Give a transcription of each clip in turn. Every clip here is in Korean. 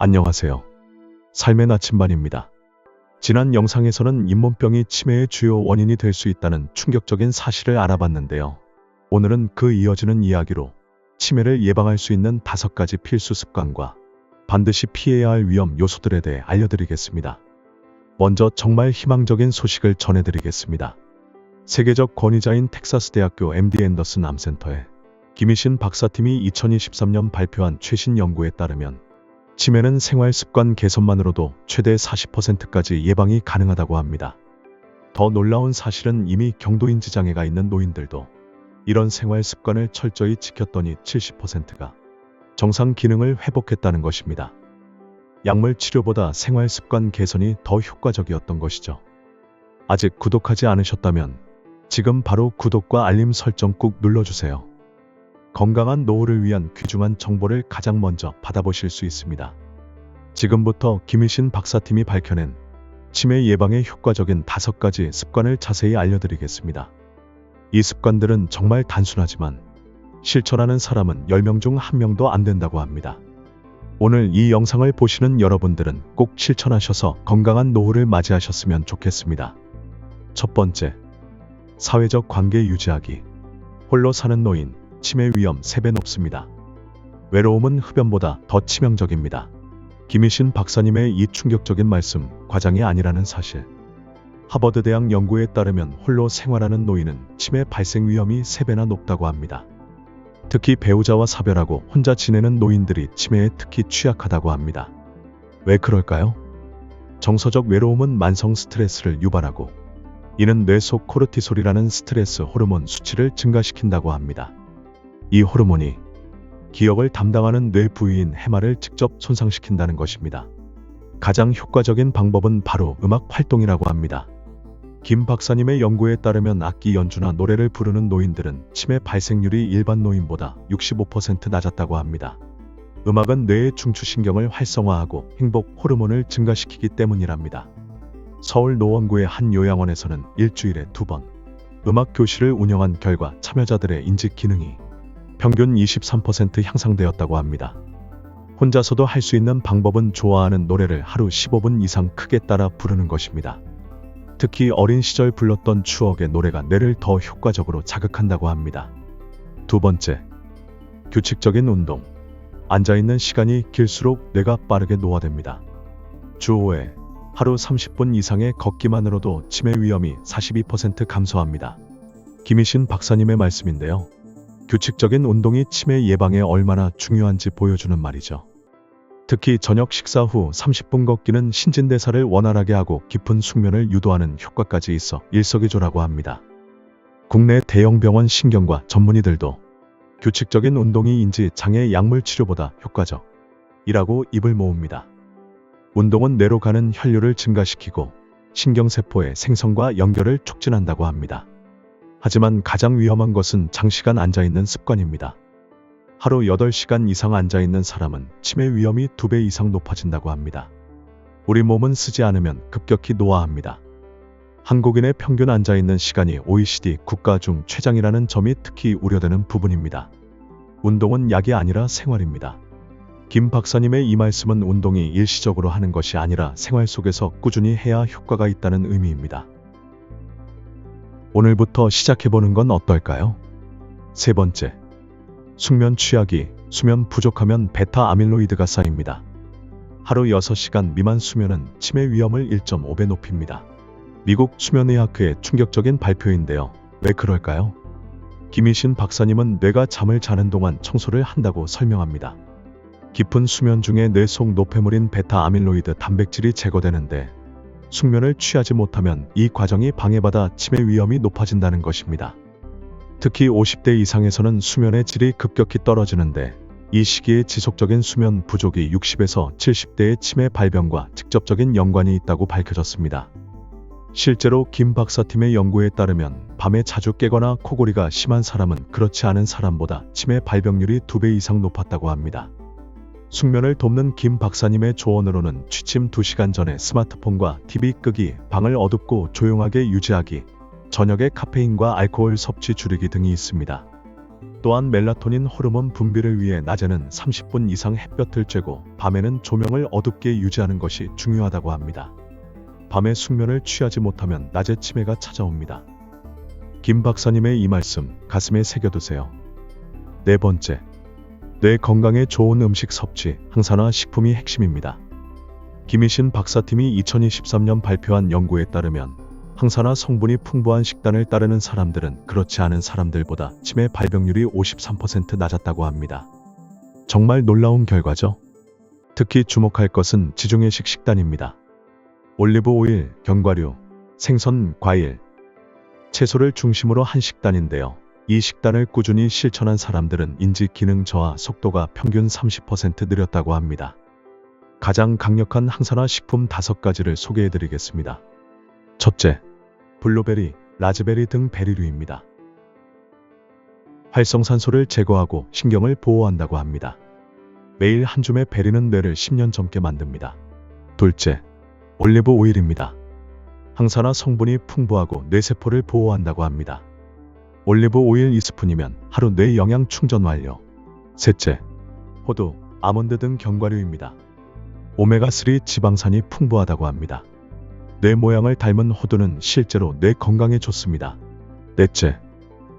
안녕하세요. 삶의 나침반입니다. 지난 영상에서는 잇몸병이 치매의 주요 원인이 될 수 있다는 충격적인 사실을 알아봤는데요. 오늘은 그 이어지는 이야기로 치매를 예방할 수 있는 다섯 가지 필수 습관과 반드시 피해야 할 위험 요소들에 대해 알려드리겠습니다. 먼저 정말 희망적인 소식을 전해드리겠습니다. 세계적 권위자인 텍사스 대학교 MD 앤더슨 암센터의 김희신 박사팀이 2023년 발표한 최신 연구에 따르면 치매는 생활 습관 개선만으로도 최대 40%까지 예방이 가능하다고 합니다. 더 놀라운 사실은 이미 경도인지 장애가 있는 노인들도 이런 생활 습관을 철저히 지켰더니 70%가 정상 기능을 회복했다는 것입니다. 약물 치료보다 생활 습관 개선이 더 효과적이었던 것이죠. 아직 구독하지 않으셨다면 지금 바로 구독과 알림 설정 꾹 눌러주세요. 건강한 노후를 위한 귀중한 정보를 가장 먼저 받아보실 수 있습니다. 지금부터 김희신 박사팀이 밝혀낸 치매 예방에 효과적인 다섯 가지 습관을 자세히 알려드리겠습니다. 이 습관들은 정말 단순하지만 실천하는 사람은 10명 중 1명도 안 된다고 합니다. 오늘 이 영상을 보시는 여러분들은 꼭 실천하셔서 건강한 노후를 맞이하셨으면 좋겠습니다. 첫 번째, 사회적 관계 유지하기. 홀로 사는 노인, 치매 위험 3배 높습니다. 외로움은 흡연보다 더 치명적입니다. 김희신 박사님의 이 충격적인 말씀, 과장이 아니라는 사실. 하버드 대학 연구에 따르면 홀로 생활하는 노인은 치매 발생 위험이 3배나 높다고 합니다. 특히 배우자와 사별하고 혼자 지내는 노인들이 치매에 특히 취약하다고 합니다. 왜 그럴까요? 정서적 외로움은 만성 스트레스를 유발하고 이는 뇌 속 코르티솔이라는 스트레스 호르몬 수치를 증가시킨다고 합니다. 이 호르몬이 기억을 담당하는 뇌 부위인 해마를 직접 손상시킨다는 것입니다. 가장 효과적인 방법은 바로 음악 활동이라고 합니다. 김 박사님의 연구에 따르면 악기 연주나 노래를 부르는 노인들은 치매 발생률이 일반 노인보다 65% 낮았다고 합니다. 음악은 뇌의 중추신경을 활성화하고 행복 호르몬을 증가시키기 때문이랍니다. 서울 노원구의 한 요양원에서는 일주일에 두 번 음악 교실을 운영한 결과 참여자들의 인지 기능이 평균 23% 향상되었다고 합니다. 혼자서도 할 수 있는 방법은 좋아하는 노래를 하루 15분 이상 크게 따라 부르는 것입니다. 특히 어린 시절 불렀던 추억의 노래가 뇌를 더 효과적으로 자극한다고 합니다. 두 번째, 규칙적인 운동. 앉아있는 시간이 길수록 뇌가 빠르게 노화됩니다. 주 5회 하루 30분 이상의 걷기만으로도 치매 위험이 42% 감소합니다. 김희신 박사님의 말씀인데요. 규칙적인 운동이 치매 예방에 얼마나 중요한지 보여주는 말이죠. 특히 저녁 식사 후 30분 걷기는 신진대사를 원활하게 하고 깊은 숙면을 유도하는 효과까지 있어 일석이조라고 합니다. 국내 대형 병원 신경과 전문의들도 규칙적인 운동이 인지 장애 약물 치료보다 효과적 이라고 입을 모읍니다. 운동은 뇌로 가는 혈류를 증가시키고 신경세포의 생성과 연결을 촉진한다고 합니다. 하지만 가장 위험한 것은 장시간 앉아있는 습관입니다. 하루 8시간 이상 앉아있는 사람은 치매 위험이 2배 이상 높아진다고 합니다. 우리 몸은 쓰지 않으면 급격히 노화합니다. 한국인의 평균 앉아있는 시간이 OECD 국가 중 최장이라는 점이 특히 우려되는 부분입니다. 운동은 약이 아니라 생활입니다. 김 박사님의 이 말씀은 운동이 일시적으로 하는 것이 아니라 생활 속에서 꾸준히 해야 효과가 있다는 의미입니다. 오늘부터 시작해보는 건 어떨까요? 세 번째. 숙면 취하기. 수면 부족하면 베타 아밀로이드가 쌓입니다. 하루 6시간 미만 수면은 치매 위험을 1.5배 높입니다. 미국 수면의학회의 충격적인 발표인데요. 왜 그럴까요? 김희신 박사님은 뇌가 잠을 자는 동안 청소를 한다고 설명합니다. 깊은 수면 중에 뇌 속 노폐물인 베타 아밀로이드 단백질이 제거되는데 숙면을 취하지 못하면 이 과정이 방해받아 치매 위험이 높아진다는 것입니다. 특히 50대 이상에서는 수면의 질이 급격히 떨어지는데 이 시기에 지속적인 수면 부족이 60에서 70대의 치매 발병과 직접적인 연관이 있다고 밝혀졌습니다. 실제로 김 박사팀의 연구에 따르면 밤에 자주 깨거나 코골이가 심한 사람은 그렇지 않은 사람보다 치매 발병률이 2배 이상 높았다고 합니다. 숙면을 돕는 김 박사님의 조언으로는 취침 2시간 전에 스마트폰과 TV 끄기, 방을 어둡고 조용하게 유지하기, 저녁에 카페인과 알코올 섭취 줄이기 등이 있습니다. 또한 멜라토닌 호르몬 분비를 위해 낮에는 30분 이상 햇볕을 쬐고 밤에는 조명을 어둡게 유지하는 것이 중요하다고 합니다. 밤에 숙면을 취하지 못하면 낮에 치매가 찾아옵니다. 김 박사님의 이 말씀 가슴에 새겨두세요. 네 번째, 뇌 건강에 좋은 음식 섭취, 항산화 식품이 핵심입니다. 김희신 박사팀이 2023년 발표한 연구에 따르면 항산화 성분이 풍부한 식단을 따르는 사람들은 그렇지 않은 사람들보다 치매 발병률이 53% 낮았다고 합니다. 정말 놀라운 결과죠? 특히 주목할 것은 지중해식 식단입니다. 올리브 오일, 견과류, 생선, 과일, 채소를 중심으로 한 식단인데요. 이 식단을 꾸준히 실천한 사람들은 인지 기능 저하 속도가 평균 30% 느렸다고 합니다. 가장 강력한 항산화 식품 5가지를 소개해 드리겠습니다. 첫째, 블루베리, 라즈베리 등 베리류입니다. 활성산소를 제거하고 신경을 보호한다고 합니다. 매일 한 줌의 베리는 뇌를 10년 젊게 만듭니다. 둘째, 올리브 오일입니다. 항산화 성분이 풍부하고 뇌세포를 보호한다고 합니다. 올리브 오일 2스푼이면 하루 뇌 영양 충전 완료. 셋째, 호두, 아몬드 등 견과류입니다. 오메가3 지방산이 풍부하다고 합니다. 뇌 모양을 닮은 호두는 실제로 뇌 건강에 좋습니다. 넷째,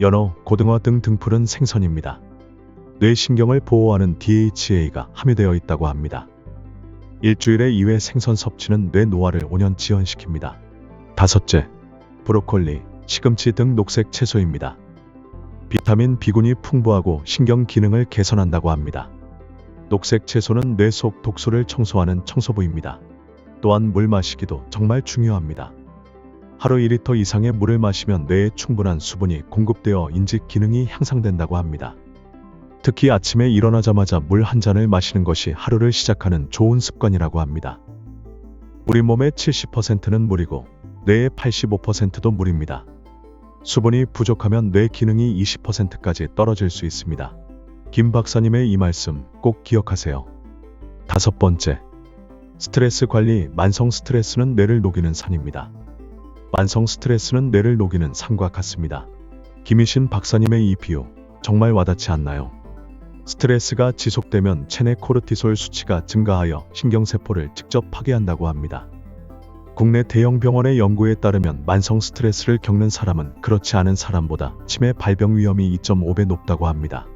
연어, 고등어 등 등푸른 생선입니다. 뇌 신경을 보호하는 DHA가 함유되어 있다고 합니다. 일주일에 2회 생선 섭취는 뇌 노화를 5년 지연시킵니다. 다섯째, 브로콜리, 시금치 등 녹색 채소입니다. 비타민 B군이 풍부하고 신경 기능을 개선한다고 합니다. 녹색 채소는 뇌 속 독소를 청소하는 청소부입니다. 또한 물 마시기도 정말 중요합니다. 하루 2리터 이상의 물을 마시면 뇌에 충분한 수분이 공급되어 인지 기능이 향상된다고 합니다. 특히 아침에 일어나자마자 물 한 잔을 마시는 것이 하루를 시작하는 좋은 습관이라고 합니다. 우리 몸의 70%는 물이고 뇌의 85%도 물입니다. 수분이 부족하면 뇌 기능이 20%까지 떨어질 수 있습니다. 김 박사님의 이 말씀 꼭 기억하세요. 다섯 번째, 스트레스 관리, 만성 스트레스는 뇌를 녹이는 산입니다. 만성 스트레스는 뇌를 녹이는 산과 같습니다. 김희신 박사님의 이 비유 정말 와닿지 않나요? 스트레스가 지속되면 체내 코르티솔 수치가 증가하여 신경세포를 직접 파괴한다고 합니다. 국내 대형 병원의 연구에 따르면 만성 스트레스를 겪는 사람은 그렇지 않은 사람보다 치매 발병 위험이 2.5배 높다고 합니다.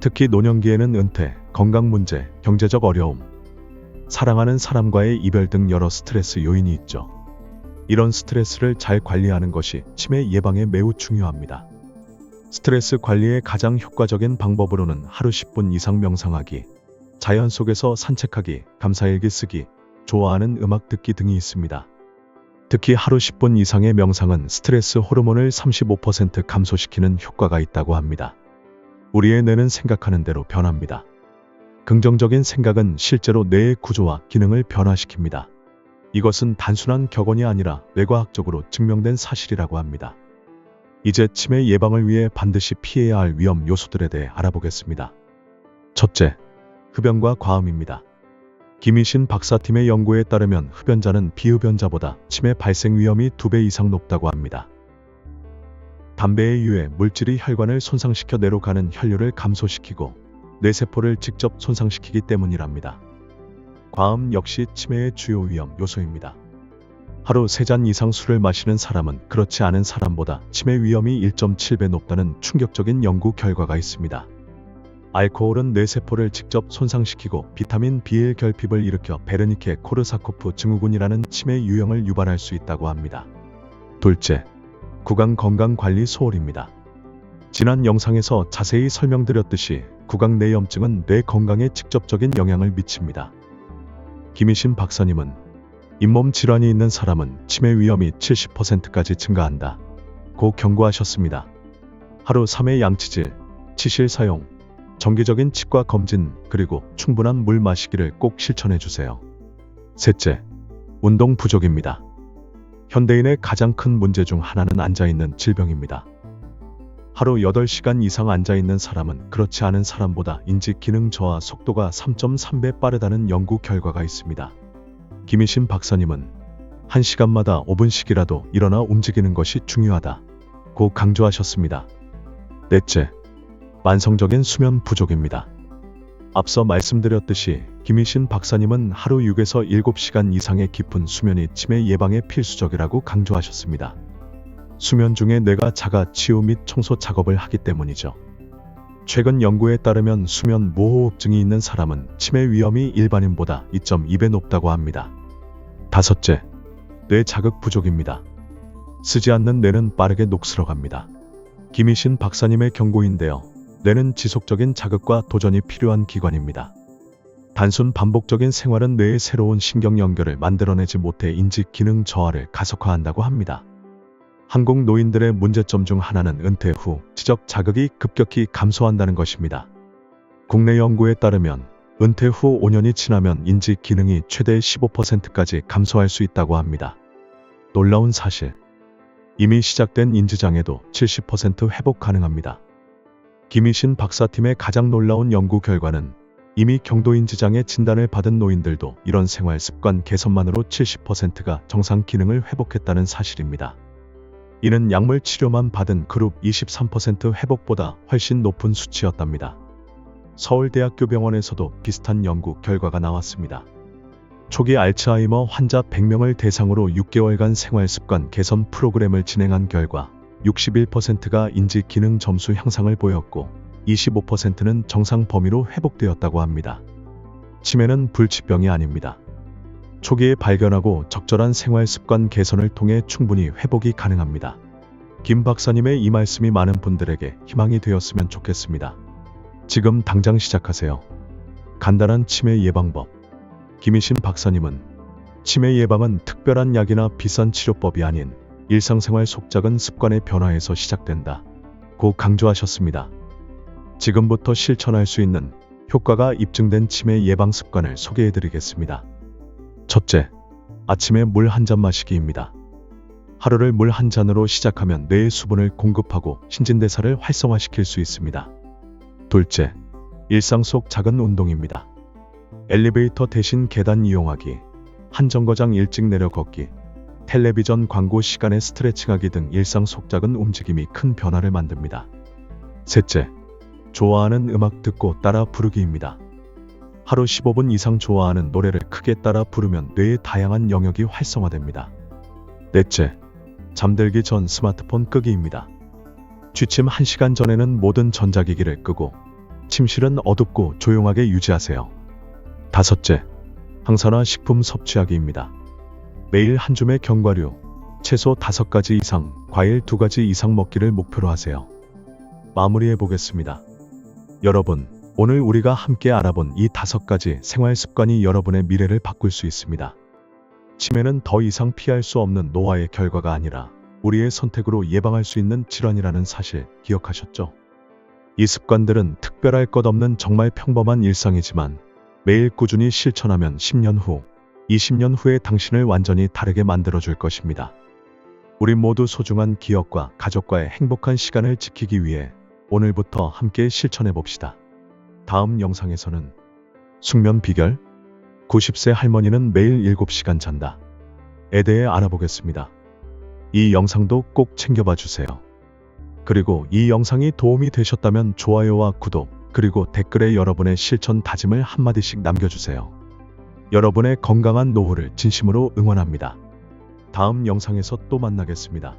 특히 노년기에는 은퇴, 건강 문제, 경제적 어려움, 사랑하는 사람과의 이별 등 여러 스트레스 요인이 있죠. 이런 스트레스를 잘 관리하는 것이 치매 예방에 매우 중요합니다. 스트레스 관리의 가장 효과적인 방법으로는 하루 10분 이상 명상하기, 자연 속에서 산책하기, 감사일기 쓰기, 좋아하는 음악 듣기 등이 있습니다. 특히 하루 10분 이상의 명상은 스트레스 호르몬을 35% 감소시키는 효과가 있다고 합니다. 우리의 뇌는 생각하는 대로 변합니다. 긍정적인 생각은 실제로 뇌의 구조와 기능을 변화시킵니다. 이것은 단순한 격언이 아니라 뇌과학적으로 증명된 사실이라고 합니다. 이제 치매 예방을 위해 반드시 피해야 할 위험 요소들에 대해 알아보겠습니다. 첫째, 흡연과 과음입니다. 김희신 박사팀의 연구에 따르면 흡연자는 비흡연자보다 치매 발생 위험이 2배 이상 높다고 합니다. 담배의 유해 물질이 혈관을 손상시켜 뇌로 가는 혈류를 감소시키고 뇌세포를 직접 손상시키기 때문이랍니다. 과음 역시 치매의 주요 위험 요소입니다. 하루 3잔 이상 술을 마시는 사람은 그렇지 않은 사람보다 치매 위험이 1.7배 높다는 충격적인 연구 결과가 있습니다. 알코올은 뇌세포를 직접 손상시키고 비타민 B1 결핍을 일으켜 베르니케 코르사코프 증후군이라는 치매 유형을 유발할 수 있다고 합니다. 둘째, 구강 건강 관리 소홀입니다. 지난 영상에서 자세히 설명드렸듯이 구강 내염증은 뇌 건강에 직접적인 영향을 미칩니다. 김희신 박사님은 잇몸 질환이 있는 사람은 치매 위험이 70%까지 증가한다. 고 경고하셨습니다. 하루 3회 양치질, 치실 사용, 정기적인 치과 검진, 그리고 충분한 물 마시기를 꼭 실천해 주세요. 셋째, 운동 부족입니다. 현대인의 가장 큰 문제 중 하나는 앉아있는 질병입니다. 하루 8시간 이상 앉아있는 사람은 그렇지 않은 사람보다 인지 기능 저하 속도가 3.3배 빠르다는 연구 결과가 있습니다. 김희신 박사님은 1시간마다 5분씩이라도 일어나 움직이는 것이 중요하다. 고 강조하셨습니다. 넷째, 만성적인 수면 부족입니다. 앞서 말씀드렸듯이 김희신 박사님은 하루 6에서 7시간 이상의 깊은 수면이 치매 예방에 필수적이라고 강조하셨습니다. 수면 중에 뇌가 자가 치유 및 청소 작업을 하기 때문이죠. 최근 연구에 따르면 수면 무호흡증이 있는 사람은 치매 위험이 일반인보다 2.2배 높다고 합니다. 다섯째, 뇌 자극 부족입니다. 쓰지 않는 뇌는 빠르게 녹슬어갑니다. 김희신 박사님의 경고인데요. 뇌는 지속적인 자극과 도전이 필요한 기관입니다. 단순 반복적인 생활은 뇌의 새로운 신경 연결을 만들어내지 못해 인지 기능 저하를 가속화한다고 합니다. 한국 노인들의 문제점 중 하나는 은퇴 후 지적 자극이 급격히 감소한다는 것입니다. 국내 연구에 따르면 은퇴 후 5년이 지나면 인지 기능이 최대 15%까지 감소할 수 있다고 합니다. 놀라운 사실. 이미 시작된 인지장애도 70% 회복 가능합니다. 김희신 박사팀의 가장 놀라운 연구 결과는 이미 경도인 지장애 진단을 받은 노인들도 이런 생활 습관 개선만으로 70%가 정상 기능을 회복했다는 사실입니다. 이는 약물 치료만 받은 그룹 23% 회복보다 훨씬 높은 수치였답니다. 서울대학교 병원에서도 비슷한 연구 결과가 나왔습니다. 초기 알츠하이머 환자 100명을 대상으로 6개월간 생활 습관 개선 프로그램을 진행한 결과 61%가 인지 기능 점수 향상을 보였고 25%는 정상 범위로 회복되었다고 합니다. 치매는 불치병이 아닙니다. 초기에 발견하고 적절한 생활 습관 개선을 통해 충분히 회복이 가능합니다. 김 박사님의 이 말씀이 많은 분들에게 희망이 되었으면 좋겠습니다. 지금 당장 시작하세요. 간단한 치매 예방법. 김희신 박사님은 치매 예방은 특별한 약이나 비싼 치료법이 아닌 일상생활 속 작은 습관의 변화에서 시작된다. 고 강조하셨습니다. 지금부터 실천할 수 있는 효과가 입증된 치매 예방 습관을 소개해 드리겠습니다. 첫째, 아침에 물 한 잔 마시기입니다. 하루를 물 한 잔으로 시작하면 뇌의 수분을 공급하고 신진대사를 활성화시킬 수 있습니다. 둘째, 일상 속 작은 운동입니다. 엘리베이터 대신 계단 이용하기, 한 정거장 일찍 내려 걷기, 텔레비전 광고 시간에 스트레칭하기 등 일상 속 작은 움직임이 큰 변화를 만듭니다. 셋째, 좋아하는 음악 듣고 따라 부르기입니다. 하루 15분 이상 좋아하는 노래를 크게 따라 부르면 뇌의 다양한 영역이 활성화됩니다. 넷째, 잠들기 전 스마트폰 끄기입니다. 취침 1시간 전에는 모든 전자기기를 끄고 침실은 어둡고 조용하게 유지하세요. 다섯째, 항산화 식품 섭취하기입니다. 매일 한 줌의 견과류, 채소 5가지 이상, 과일 2가지 이상 먹기를 목표로 하세요. 마무리해 보겠습니다. 여러분, 오늘 우리가 함께 알아본 이 다섯 가지 생활 습관이 여러분의 미래를 바꿀 수 있습니다. 치매는 더 이상 피할 수 없는 노화의 결과가 아니라 우리의 선택으로 예방할 수 있는 질환이라는 사실 기억하셨죠? 이 습관들은 특별할 것 없는 정말 평범한 일상이지만 매일 꾸준히 실천하면 10년 후, 20년 후에 당신을 완전히 다르게 만들어줄 것입니다. 우리 모두 소중한 기억과 가족과의 행복한 시간을 지키기 위해 오늘부터 함께 실천해 봅시다. 다음 영상에서는 숙면 비결 90세 할머니는 매일 7시간 잔다. 에 대해 알아보겠습니다. 이 영상도 꼭 챙겨봐 주세요. 그리고 이 영상이 도움이 되셨다면 좋아요와 구독, 그리고 댓글에 여러분의 실천 다짐을 한마디씩 남겨주세요. 여러분의 건강한 노후를 진심으로 응원합니다. 다음 영상에서 또 만나겠습니다.